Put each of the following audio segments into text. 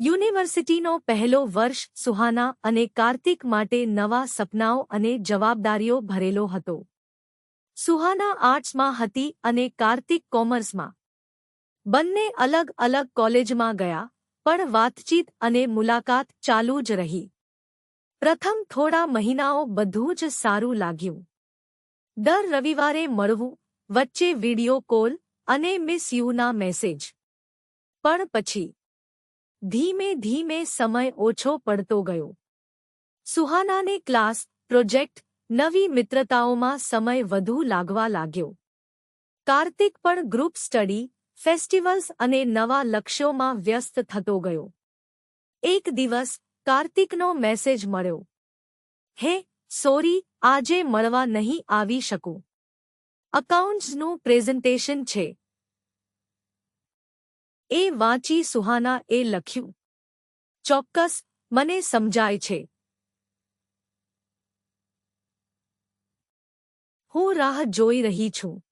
યુનિવર્સિટીનો પહેલો વર્ષ સુહાના અને કાર્તિક માટે નવા સપનાઓ અને જવાબદારીઓ ભરેલો હતો. સુહાના આર્ટ્સમાં હતી અને કાર્તિક કોમર્સમાં. બંને અલગ અલગ કોલેજમાં ગયા, પણ વાતચીત અને મુલાકાત ચાલુ જ રહી. પ્રથમ થોડા મહિનાઓ બધું જ સારું લાગ્યું. દર રવિવારે મળવું, વચ્ચે વિડિયો કોલ અને મિસ યુના મેસેજ. પણ પછી ધીમે ધીમે સમય ઓછો પડતો ગયો. સુહાનાને ક્લાસ, પ્રોજેક્ટ, નવી મિત્રતાઓમાં સમય વધુ લાગવા લાગ્યો. કાર્તિક પણ ગ્રુપ સ્ટડી, ફેસ્ટિવલ્સ અને નવા લક્ષ્યોમાં વ્યસ્ત થતો ગયો. એક દિવસ કાર્તિકનો મેસેજ મળ્યો. હે, સોરી, આજે મળવા નહીં આવી શકું. અકાઉન્ટ્સનું પ્રેઝન્ટેશન છે. એ વાંચી સુહાના એ લખ્યું. ચોક્કસ, મને સમજાય છે. હું રાહ જોઈ રહી છું.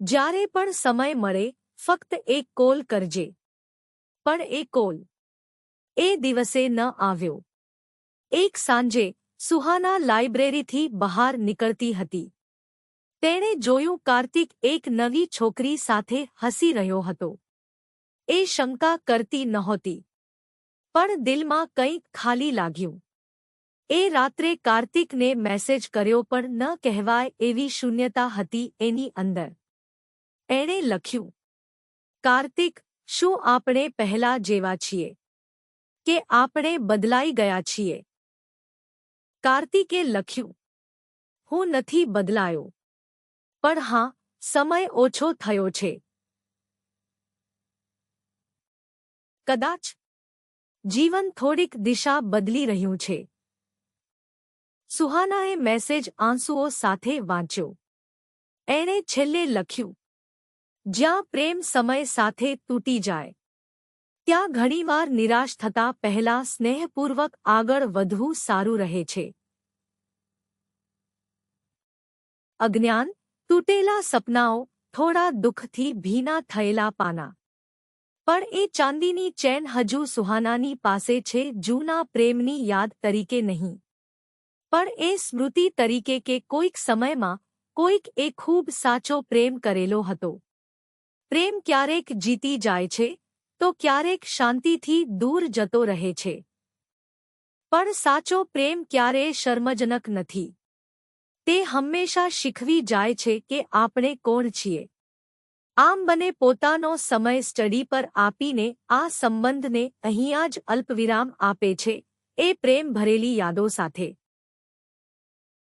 જ્યારે પણ સમય મળે, ફક્ત એક કોલ કરજે. પણ એ કોલ એ દિવસે ન આવ્યો. એક સાંજે સુહાના લાઇબ્રેરીથી બહાર નીકળતી હતી. તેણે જોયું કાર્તિક એક નવી છોકરી સાથે હસી રહ્યો હતો. એ શંકા કરતી નહોતી. પણ દિલમાં કંઈક ખાલી લાગ્યું. એ રાત્રે કાર્તિકને મેસેજ કર્યો પણ ન કહેવાય એવી શૂન્યતા હતી એની અંદર. એણે લખ્યું, કાર્તિક, શું આપણે પહેલા જેવા છીએ? કે આપણે બદલાઈ ગયા છીએ? કાર્તિકે લખ્યું, હું નથી બદલાયો. પણ હા, સમય ઓછો થયો છે. કદાચ જીવન થોડીક દિશા બદલી રહ્યું છે. સુહાનાએ મેસેજ આંસુઓ સાથે વાંચ્યો. એણે છેલ્લે લખ્યું, જ્યાં પ્રેમ સમય સાથે તૂટી જાય, ત્યાં ઘણીવાર નિરાશ થતા પહેલા સ્નેહપૂર્વક આગળ વધવું સારું રહે છે. અજ્ઞાન તૂટેલા સપનાઓ થોડા દુઃખથી ભીના થયેલા પાના. પણ એ ચાંદીની ચેન હજુ સુહાનાની પાસે છે જૂના પ્રેમની યાદ તરીકે નહીં. પણ એ સ્મૃતિ તરીકે કે કોઈક સમયમાં, કોઈક એ ખૂબ સાચો પ્રેમ કરેલો હતો. પ્રેમ ક્યારેક જીતી જાય છે, તો ક્યારેક શાંતિથી દૂર જતો રહે છે. પણ સાચો પ્રેમ ક્યારેય શર્મજનક નથી. તે હંમેશા શીખવી જાય છે કે આપણે કોણ છીએ. આમ બને પોતાનો સમય સ્ટડી પર આપીને આ સંબંધને અહીંયા જ અલ્પવિરામ આપે છે, એ પ્રેમ ભરેલી યાદો સાથે.